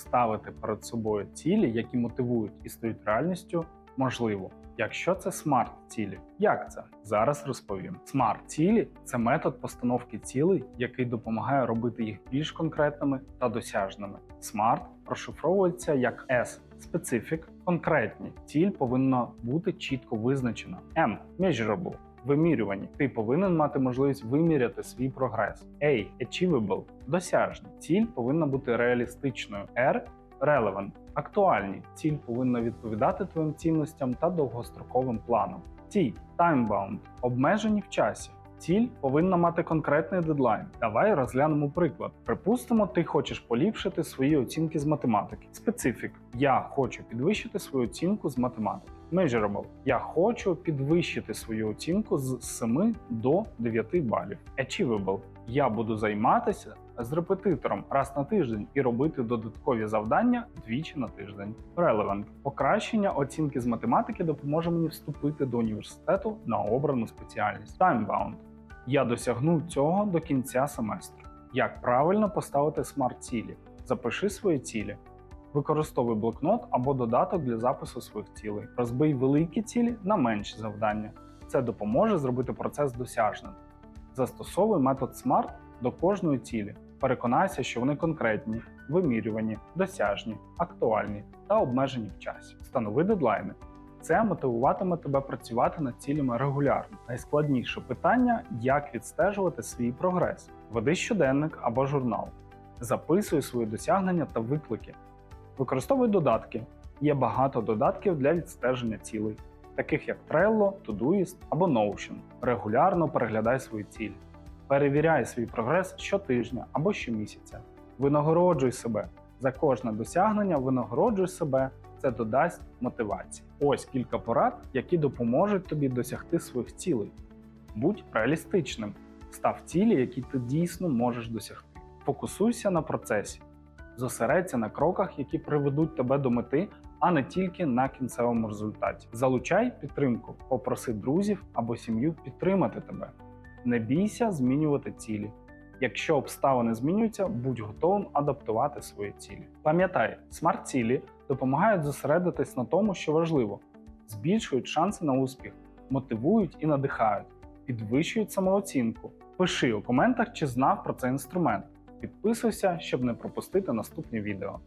ставити перед собою цілі, які мотивують і стають реальністю, можливо. Якщо це смарт-цілі, як це? Зараз розповім. Смарт-цілі це метод постановки цілей, який допомагає робити їх більш конкретними та досяжними. Смарт розшифровується як S – specific, конкретні. Ціль повинна бути чітко визначена. M – measurable, вимірювані. Ти повинен мати можливість виміряти свій прогрес. A – achievable, досяжні. Ціль повинна бути реалістичною. R – relevant, актуальні. Ціль повинна відповідати твоїм цінностям та довгостроковим планам. T – time-bound, обмежені в часі. Ціль повинна мати конкретний дедлайн. Давай розглянемо приклад. Припустимо, ти хочеш поліпшити свої оцінки з математики. Specific – я хочу підвищити свою оцінку з математики. Measurable – я хочу підвищити свою оцінку з 7 до 9 балів. Achievable – я буду займатися з репетитором раз на тиждень і робити додаткові завдання двічі на тиждень. Relevant – покращення оцінки з математики допоможе мені вступити до університету на обрану спеціальність. Time-bound – я досягну цього до кінця семестру. Як правильно поставити смарт-цілі? Запиши свої цілі. Використовуй блокнот або додаток для запису своїх цілей. Розбий великі цілі на менші завдання. Це допоможе зробити процес досяжним. Застосовуй метод SMART до кожної цілі. Переконайся, що вони конкретні, вимірювані, досяжні, актуальні та обмежені в часі. Встанови дедлайни. Це мотивуватиме тебе працювати над цілями регулярно. Найскладніше питання як відстежувати свій прогрес. Веди щоденник або журнал. Записуй свої досягнення та виклики. Використовуй додатки. Є багато додатків для відстеження цілей, таких як Trello, Todoist або Notion. Регулярно переглядай свої цілі. Перевіряй свій прогрес щотижня або щомісяця. Винагороджуй себе. За кожне досягнення винагороджуй себе. Це додасть мотивації. Ось кілька порад, які допоможуть тобі досягти своїх цілей. Будь реалістичним, став цілі, які ти дійсно можеш досягти. Фокусуйся на процесі, зосередься на кроках, які приведуть тебе до мети, а не тільки на кінцевому результаті. Залучай підтримку, попроси друзів або сім'ю підтримати тебе. Не бійся змінювати цілі. Якщо обставини змінюються, будь готовим адаптувати свої цілі. Пам'ятай, смарт-цілі допомагають зосередитись на тому, що важливо, збільшують шанси на успіх, мотивують і надихають, підвищують самооцінку. Пиши у коментах, чи знав про цей інструмент. Підписуйся, щоб не пропустити наступні відео.